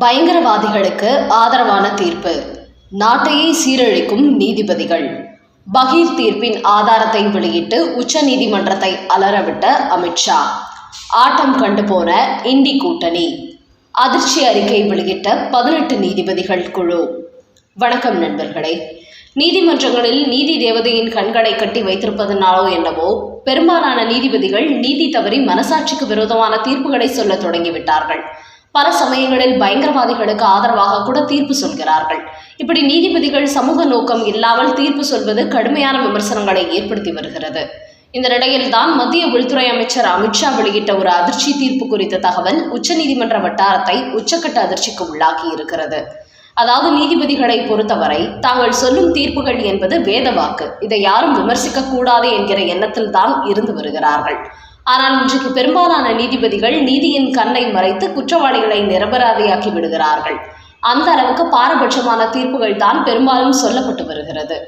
பயங்கரவாதிகளுக்கு ஆதரவான தீர்ப்பு. நாட்டையே சீரழிக்கும் நீதிபதிகள். பகீர் தீர்ப்பின் ஆதாரத்தை வெளியிட்டு உச்சநீதிமன்றத்தை அலறவிட்ட அமித்ஷா ஆட்டம் கண்டு போன இண்டி கூட்டணி. அதிர்ச்சி அறிக்கை வெளியிட்ட பதினெட்டு நீதிபதிகள் குழு. வணக்கம் நண்பர்களே. நீதிமன்றங்களில் நீதி தேவதையின் கண்களை கட்டி வைத்திருப்பதனாலோ என்னவோ பெரும்பாலான நீதிபதிகள் நீதி தவறி மனசாட்சிக்கு விரோதமான தீர்ப்புகளை சொல்ல தொடங்கிவிட்டார்கள். பல சமயங்களில் பயங்கரவாதிகளுக்கு ஆதரவாக கூட தீர்ப்பு சொல்கிறார்கள். இப்படி நீதிபதிகள் சமூக நோக்கம் இல்லாமல் தீர்ப்பு சொல்வது கடுமையான விமர்சனங்களை ஏற்படுத்தி வருகிறது. இந்த நிலையில்தான் மத்திய உள்துறை அமைச்சர் அமித்ஷா வெளியிட்ட ஒரு அதிர்ச்சி தீர்ப்பு குறித்த தகவல் உச்சநீதிமன்ற வட்டாரத்தை உச்சக்கட்ட அதிர்ச்சிக்கு உள்ளாக்கி இருக்கிறது. அதாவது நீதிபதிகளை பொறுத்தவரை தாங்கள் சொல்லும் தீர்ப்புகள் என்பது வேதவாக்கு. இதை யாரும் விமர்சிக்க கூடாது என்கிற எண்ணத்தில் தான் இருந்து வருகிறார்கள். ஆனால் இன்றைக்கு பெரும்பாலான நீதிபதிகள் நீதியின் கண்ணை மறைத்து குற்றவாளிகளை நிரபராதியாக்கி விடுகிறார்கள். அந்த அளவுக்கு பாரபட்சமான தீர்ப்புகள் தான் பெரும்பாலும் சொல்லப்பட்டு வருகிறது.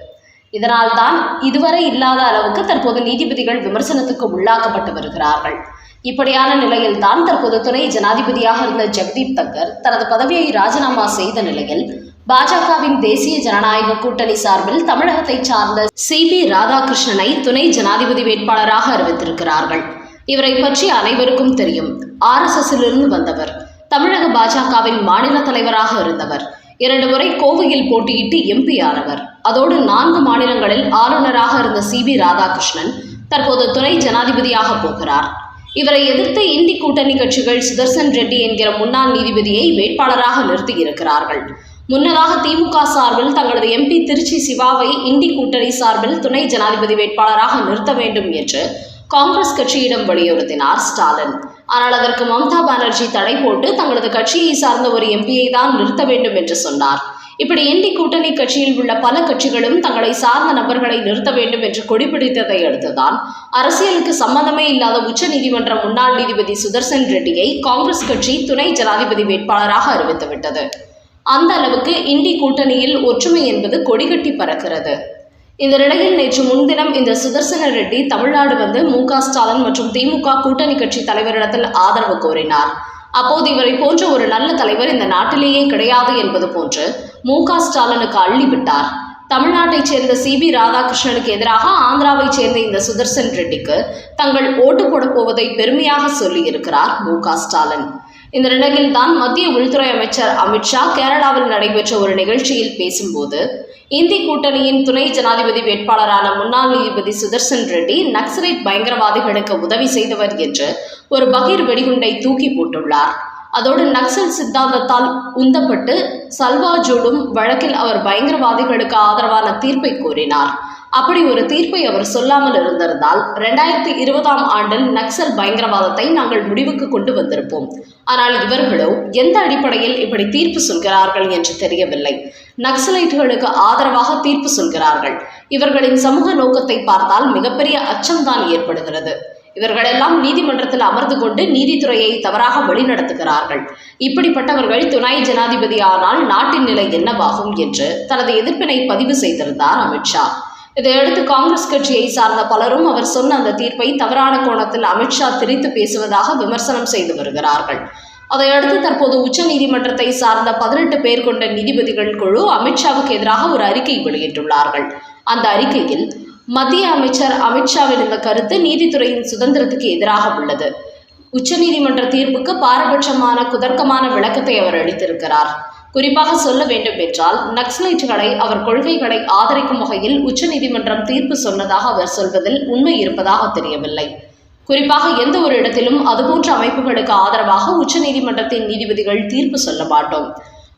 இதனால் தான் இதுவரை இல்லாத அளவுக்கு தற்போது நீதிபதிகள் விமர்சனத்துக்கு உள்ளாக்கப்பட்டு வருகிறார்கள். இப்படியான நிலையில் தான் தற்போது துணை ஜனாதிபதியாக இருந்த ஜெகதீப் தங்கர் தனது பதவியை ராஜினாமா செய்த நிலையில் பாஜகவின் தேசிய ஜனநாயக கூட்டணி சார்பில் தமிழகத்தை சார்ந்த சி பி ராதாகிருஷ்ணனை துணை ஜனாதிபதி வேட்பாளராக அறிவித்திருக்கிறார்கள். இவரை பற்றி அனைவருக்கும் தெரியும். ஆர்எஸ்எஸ்ஸிலிருந்து வந்தவர். தமிழக பாஜகவின் மாநில தலைவராக இருந்தவர். இரண்டு முறை கோவையில் போட்டியிட்டு எம்பி ஆனவர் அதோடு நான்கு மாநிலங்களில் ஆளுநராக இருந்த சி பி ராதாகிருஷ்ணன் தற்போது துணை ஜனாதிபதியாக போகிறார். இவரை எதிர்த்து இந்தி கூட்டணி கட்சிகள் சுதர்சன் ரெட்டி என்கிற முன்னாள் நீதிபதியை வேட்பாளராக நிறுத்தியிருக்கிறார்கள். முன்னதாக திமுக சார்பில் தங்களது எம்பி திருச்சி சிவாவை இந்தி கூட்டணி சார்பில் துணை ஜனாதிபதி வேட்பாளராக நிறுத்த வேண்டும் என்று காங்கிரஸ் கட்சியிடம் வலியுறுத்தினார் ஸ்டாலின். ஆனால் அதற்கு மம்தா பானர்ஜி தடை போட்டு தங்களது கட்சியை சார்ந்த ஒரு எம்பியை தான் நிறுத்த வேண்டும் என்று சொன்னார். இப்படி இந்தி கூட்டணி கட்சியில் உள்ள பல கட்சிகளும் தங்களை சார்ந்த நபர்களை நிறுத்த வேண்டும் என்று கொடிபிடித்ததை அடுத்துதான் அரசியலுக்கு சம்பந்தமே இல்லாத உச்சநீதிமன்ற முன்னாள் நீதிபதி சுதர்சன் ரெட்டியை காங்கிரஸ் கட்சி துணை ஜனாதிபதி வேட்பாளராக அறிவித்துவிட்டது. அந்த அளவுக்கு இந்தி கூட்டணியில் ஒற்றுமை என்பது கொடிகட்டி பறக்கிறது. இந்த நிலையில் நேற்று முன்தினம் இந்த சுதர்சன ரெட்டி தமிழ்நாடு வந்து மு ஸ்டாலின் மற்றும் திமுக கூட்டணி கட்சி தலைவரிடத்தில் ஆதரவு கோரினார். அப்போது இவரை போன்ற ஒரு நல்ல தலைவர் இந்த நாட்டிலேயே கிடையாது என்பது போன்று மு ஸ்டாலினுக்கு அள்ளிவிட்டார். தமிழ்நாட்டைச் சேர்ந்த சி பி ராதாகிருஷ்ணனுக்கு எதிராக ஆந்திராவைச் சேர்ந்த இந்த சுதர்சன் ரெட்டிக்கு தங்கள் ஓட்டு போடப் போவதை பெருமையாக சொல்லியிருக்கிறார் மு ஸ்டாலின். இந்த நிலையில் தான் மத்திய உள்துறை அமைச்சர் அமித்ஷா கேரளாவில் நடைபெற்ற ஒரு நிகழ்ச்சியில் பேசும்போது இந்தி கூட்டணியின் துணை ஜனாதிபதி வேட்பாளரான முன்னாள் நீதிபதி சுதர்சன் ரெட்டி நக்சலைட் பயங்கரவாதிகளுக்கு உதவி செய்தவர் என்று ஒரு பகீர் வெடிகுண்டை தூக்கி போட்டுள்ளார். அதோடு நக்சல் சித்தாந்தத்தால் உந்தப்பட்டு சல்வாஜோடும் வழக்கில் அவர் பயங்கரவாதிகளுக்கு ஆதரவான தீர்ப்பை கோரினார். அப்படி ஒரு தீர்ப்பை அவர் சொல்லாமல் இருந்திருந்தால் ரெண்டாயிரத்தி இருபதாம் ஆண்டில் நக்சல் பயங்கரவாதத்தை நாங்கள் முடிவுக்கு கொண்டு வந்திருப்போம். ஆனால் இவர்களோ எந்த அடிப்படையில் இப்படி தீர்ப்பு சொல்கிறார்கள் என்று தெரியவில்லை. நக்சலைட்டுகளுக்கு ஆதரவாக தீர்ப்பு சொல்கிறார்கள். இவர்களின் சமூக நோக்கத்தை பார்த்தால் மிகப்பெரிய அச்சம்தான் ஏற்படுகிறது. இவர்களெல்லாம் நீதிமன்றத்தில் அமர்ந்து கொண்டு நீதித்துறையை தவறாக வழிநடத்துகிறார்கள். இப்படிப்பட்டவர்கள் துணை ஜனாதிபதி ஆனால் நாட்டின் நிலை என்னவாகும் என்று தனது எதிர்ப்பினை பதிவு செய்திருந்தார் அமித்ஷா. இதையடுத்து காங்கிரஸ் கட்சியை சார்ந்த பலரும் அவர் சொன்ன அந்த தீர்ப்பை தவறான கோணத்தில் அமித்ஷா திரித்து பேசுவதாக விமர்சனம் செய்து வருகிறார்கள். அதையடுத்து தற்போது உச்ச நீதிமன்றத்தை சார்ந்த பதினெட்டு பேர் கொண்ட நீதிபதிகள் குழு அமித்ஷாவுக்கு எதிராக ஒரு அறிக்கை வெளியிட்டுள்ளார்கள். அந்த அறிக்கையில் மத்திய அமைச்சர் அமித்ஷாவின் இந்த கருத்து நீதித்துறையின் சுதந்திரத்துக்கு எதிராக உள்ளது. உச்சநீதிமன்ற தீர்ப்புக்கு பாரபட்சமான குதர்க்கமான விளக்கத்தை அவர் அளித்திருக்கிறார். குறிப்பாக சொல்ல வேண்டும் என்றால் நக்சலைட்டுகளை அவர் கொள்கைகளை ஆதரிக்கும் வகையில் உச்சநீதிமன்றம் தீர்ப்பு சொன்னதாக அவர் சொல்வதில் உண்மை இருப்பதாக தெரியவில்லை. குறிப்பாக எந்த ஒரு இடத்திலும் அதுபோன்ற அமைப்புகளுக்கு ஆதரவாக உச்சநீதிமன்றத்தின் நீதிபதிகள் தீர்ப்பு சொல்ல மாட்டோம்.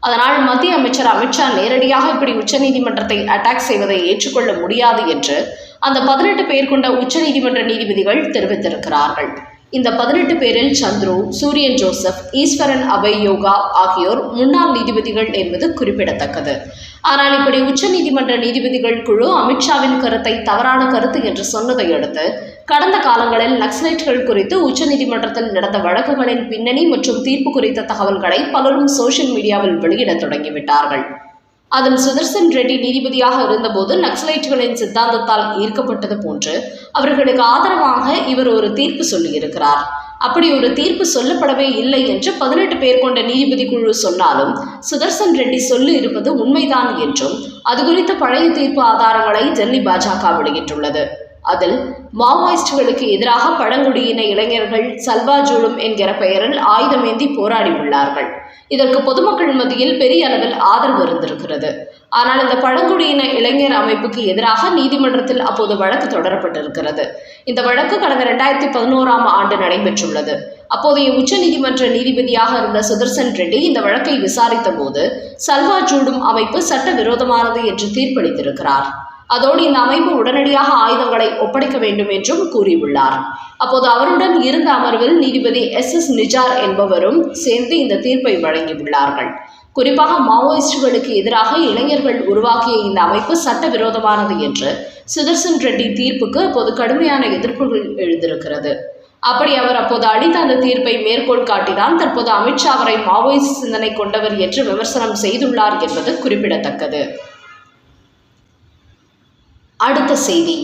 அதனால் மத்திய அமைச்சர் அமித்ஷா நேரடியாக இப்படி உச்சநீதிமன்றத்தை அட்டாக் செய்வதை ஏற்றுக்கொள்ள முடியாது என்று அந்த பதினெட்டு பேர் கொண்ட உச்சநீதிமன்ற நீதிபதிகள் தெரிவித்திருக்கிறார்கள். இந்த பதினெட்டு பேரில் சந்துரு சூரியன் ஜோசப் ஈஸ்வரன் அபய் யோகா ஆகியோர் முன்னாள் நீதிபதிகள் என்பது குறிப்பிடத்தக்கது. ஆனால் இப்படி உச்சநீதிமன்ற நீதிபதிகள் குழு அமித்ஷாவின் கருத்தை தவறான கருத்து என்று சொன்னதை அடுத்து கடந்த காலங்களில் நக்சலைட்கள் குறித்து உச்சநீதிமன்றத்தில் நடந்த வழக்குகளின் பின்னணி மற்றும் தீர்ப்பு குறித்த தகவல்களை பலரும் சோஷியல் மீடியாவில் வெளியிடத் தொடங்கிவிட்டார்கள். அதில் சுதர்சன் ரெட்டி நீதிபதியாக இருந்தபோது நக்சலைட்டுகளின் சித்தாந்தத்தால் ஈர்க்கப்பட்டது போன்று அவர்களுக்கு ஆதரவாக இவர் ஒரு தீர்ப்பு சொல்லியிருக்கிறார். அப்படி ஒரு தீர்ப்பு சொல்லப்படவே இல்லை என்று பதினெட்டு பேர் கொண்ட நீதிபதி குழு சொன்னாலும் சுதர்சன் ரெட்டி சொல்லி இருப்பது உண்மைதான் என்றும் அது குறித்த பழைய தீர்ப்பு ஆதாரங்களை டெல்லி பாஜக வெளியிட்டுள்ளது. அதில் மாவோயிஸ்டுகளுக்கு எதிராக பழங்குடியின இளைஞர்கள் சல்வா ஜூலும் என்கிற பெயரில் ஆயுதமேந்தி போராடியுள்ளார்கள் இதற்கு பொதுமக்கள் மத்தியில் பெரிய அளவில் ஆதரவு இருந்திருக்கிறது. ஆனால் இந்த பழங்குடியின இளைஞர் அமைப்புக்கு எதிராக நீதிமன்றத்தில் அப்போது வழக்கு தொடரப்பட்டிருக்கிறது. இந்த வழக்கு கடந்த இரண்டாயிரத்தி பதினோராம் ஆண்டு நடைபெற்றுள்ளது. அப்போதைய உச்சநீதிமன்ற நீதிபதியாக இருந்த சுதர்சன் ரெட்டி இந்த வழக்கை விசாரித்த போது சல்வா ஜூடும் அமைப்பு சட்டவிரோதமானது என்று தீர்ப்பளித்திருக்கிறார். அதோடு இந்த அமைப்பு உடனடியாக ஆயுதங்களை ஒப்படைக்க வேண்டும் என்றும் கூறியுள்ளார். அப்போது அவருடன் இருந்த அமர்வில் நீதிபதி எஸ். எஸ். நிஜார் என்பவரும் சேர்ந்து இந்த தீர்ப்பை வழங்கியுள்ளார்கள். குறிப்பாக மாவோயிஸ்டுகளுக்கு எதிராக இளைஞர்கள் உருவாக்கிய இந்த அமைப்பு சட்டவிரோதமானது என்று சுதர்சன் ரெட்டி தீர்ப்புக்கு அப்போது கடுமையான எதிர்ப்புகள் எழுந்திருக்கிறது. அப்படி அவர் அப்போது அளித்த அந்த தீர்ப்பை மேற்கோள் காட்டினால் தற்போது அமித்ஷா அவரை மாவோயிஸ்ட் சிந்தனை கொண்டவர் என்று விமர்சனம் செய்துள்ளார் என்பது குறிப்பிடத்தக்கது. அடுத்த செய்தி.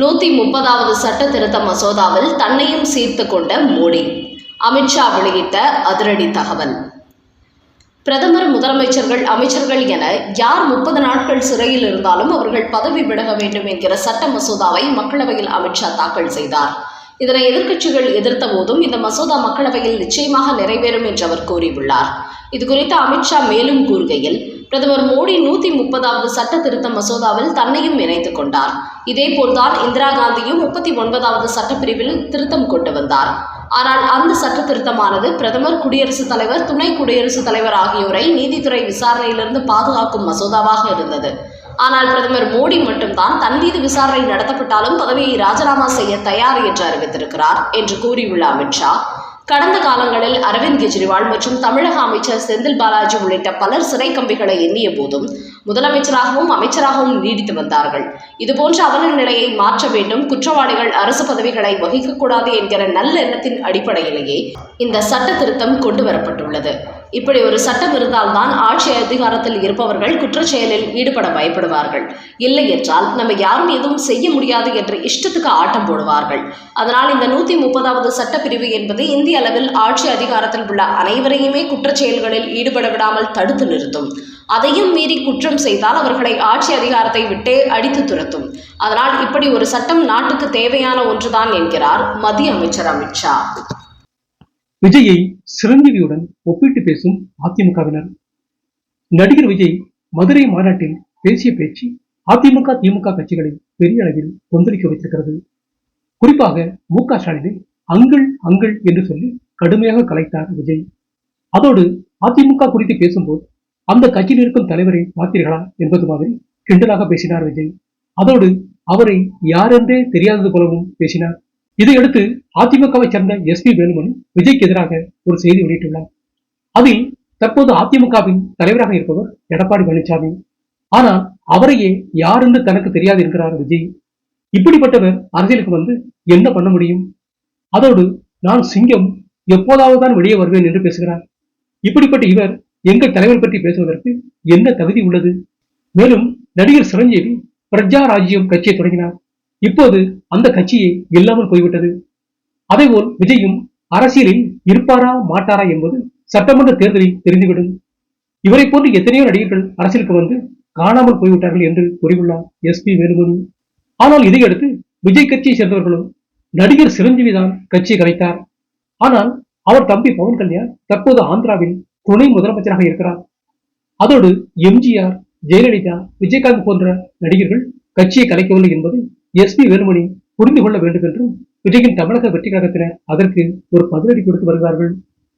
நூத்தி முப்பதாவது சட்ட திருத்த மசோதாவில் தன்னையும் சீர்த்து கொண்ட மோடி. அமித்ஷா வெளியிட்ட அதிரடி தகவல். பிரதமர் முதலமைச்சர்கள் அமைச்சர்கள் என யார் முப்பது நாட்கள் சிறையில் இருந்தாலும் அவர்கள் பதவி விலக வேண்டும் என்கிற சட்ட மசோதாவை மக்களவையில் அமித்ஷா தாக்கல் செய்தார். இதனை எதிர்க்கட்சிகள் எதிர்த்த போதும் இந்த மசோதா மக்களவையில் நிச்சயமாக நிறைவேறும் என்று அவர் கூறியுள்ளார். இது குறித்து அமித்ஷா மேலும் கூறுகையில் பிரதமர் மோடி நூத்தி முப்பதாவது சட்ட திருத்த மசோதாவில் தன்னையும் இணைத்துக் கொண்டார். இதேபோல்தான் இந்திரா காந்தியும் முப்பத்தி ஒன்பதாவது சட்டப்பிரிவில் திருத்தம் கொண்டு வந்தார். ஆனால் அந்த சட்ட திருத்தமானது பிரதமர் குடியரசுத் தலைவர் துணை குடியரசுத் தலைவர் ஆகியோரை நீதித்துறை விசாரணையிலிருந்து பாதுகாக்கும் மசோதாவாக இருந்தது. ஆனால் பிரதமர் மோடி மட்டும்தான் தன் மீது விசாரணை நடத்தப்பட்டாலும் பதவியை ராஜினாமா செய்ய தயார் என்று அறிவித்திருக்கிறார் என்று கூறியுள்ள அமித்ஷா. கடந்த காலங்களில் அரவிந்த் கெஜ்ரிவால் மற்றும் தமிழக அமைச்சர் செந்தில் பாலாஜி உள்ளிட்ட பலர் சிறை கம்பிகளை எண்ணிய போதும் முதலமைச்சராகவும் அமைச்சராகவும் நீடித்து வந்தார்கள். இதுபோன்ற அவல நிலையை மாற்ற வேண்டும் குற்றவாளிகள் அரசு பதவிகளை வகிக்கக்கூடாது என்கிற நல்ல எண்ணத்தின் அடிப்படையிலேயே இந்த சட்ட திருத்தம் கொண்டு வரப்பட்டுள்ளது இப்படி ஒரு சட்டம் இருந்தால்தான் ஆட்சி அதிகாரத்தில் இருப்பவர்கள் குற்றச்செயலில் ஈடுபட பயப்படுவார்கள். இல்லை என்றால் நம்ம யாரும் எதுவும் செய்ய முடியாது என்று இஷ்டத்துக்கு ஆட்டம் போடுவார்கள். அதனால் இந்த நூத்தி முப்பதாவது சட்டப்பிரிவு என்பது இந்திய அளவில் ஆட்சி அதிகாரத்தில் உள்ள அனைவரையுமே குற்றச்செயல்களில் ஈடுபட விடாமல் தடுத்து நிறுத்தும். அதையும் மீறி குற்றம் செய்தால் அவர்களை ஆட்சி அதிகாரத்தை விட்டே அடித்து துரத்தும். அதனால் இப்படி ஒரு சட்டம் நாட்டுக்கு தேவையான ஒன்றுதான் என்கிறார் மத்திய அமைச்சர் அமித்ஷா. விஜயை சிரஞ்சீவியுடன் ஒப்பிட்டு பேசும் அதிமுகவினர். நடிகர் விஜய் மதுரை மாநாட்டில் பேசிய பேச்சு அதிமுக திமுக கட்சிகளை பெரிய அளவில் கொந்தளிக்க வைத்திருக்கிறது. குறிப்பாக மு க ஸ்டாலினை அங்கள் அங்கள் என்று சொல்லி கடுமையாக கலைத்தார் விஜய். அதோடு அதிமுக குறித்து பேசும்போது அந்த கட்சியில் இருக்கும் தலைவரை பார்த்தீர்களா என்பது மாதிரி கிண்டலாக பேசினார் விஜய். அதோடு அவரை யாரென்றே தெரியாதது போலவும் பேசினார். இதையடுத்து அதிமுகவை சேர்ந்த எஸ் பி வேலுமணி விஜய்க்கு எதிராக ஒரு செய்தி வெளியிட்டுள்ளார். அதில் தற்போது அதிமுகவின் தலைவராக இருப்பவர் எடப்பாடி பழனிசாமி ஆனால் அவரையே யார் என்று தனக்கு தெரியாது இருக்கிறார் விஜய். இப்படிப்பட்டவர் அரசியலுக்கு வந்து என்ன பண்ண முடியும்? அதோடு நான் சிங்கம் எப்போதாவது தான் வெளியே வருவேன் என்று பேசுகிறார். இப்படிப்பட்ட இவர் எங்கள் தலைவர் பற்றி பேசுவதற்கு என்ன தகுதி உள்ளது? மேலும் நடிகர் சிரஞ்சீவி பிரஜா ராஜ்யம் கட்சியை தொடங்கினார். இப்போது அந்த கட்சியே இல்லாமல் போய்விட்டது. அதேபோல் விஜயும் அரசியலில் இருப்பாரா மாட்டாரா என்பது சட்டமன்ற தேர்தலில் தெரிந்துவிடும். இவரை போன்று எத்தனையோ நடிகர்கள் அரசியலுக்கு வந்து காணாமல் போய்விட்டார்கள் என்று கூறியுள்ளார் எஸ் பி வேலுமணி. ஆனால் இதையடுத்து விஜய் கட்சியை சேர்ந்தவர்களும் நடிகர் சிரஞ்சீவி தான் கட்சியை கலைத்தார். ஆனால் அவர் தம்பி பவன் கல்யாண் தற்போது ஆந்திராவில் துணை முதலமைச்சராக இருக்கிறார். அதோடு எம்ஜிஆர் ஜெயலலிதா விஜயகாந்த் போன்ற நடிகர்கள் கட்சியை கலைக்கவில்லை என்பது எஸ் பி வேலுமணி புரிந்து கொள்ள வேண்டும் என்றும் விஜயின் தமிழக வெற்றி கழகத்தினர் அதற்கு ஒரு பதிலடி கொடுத்து வருகிறார்கள்.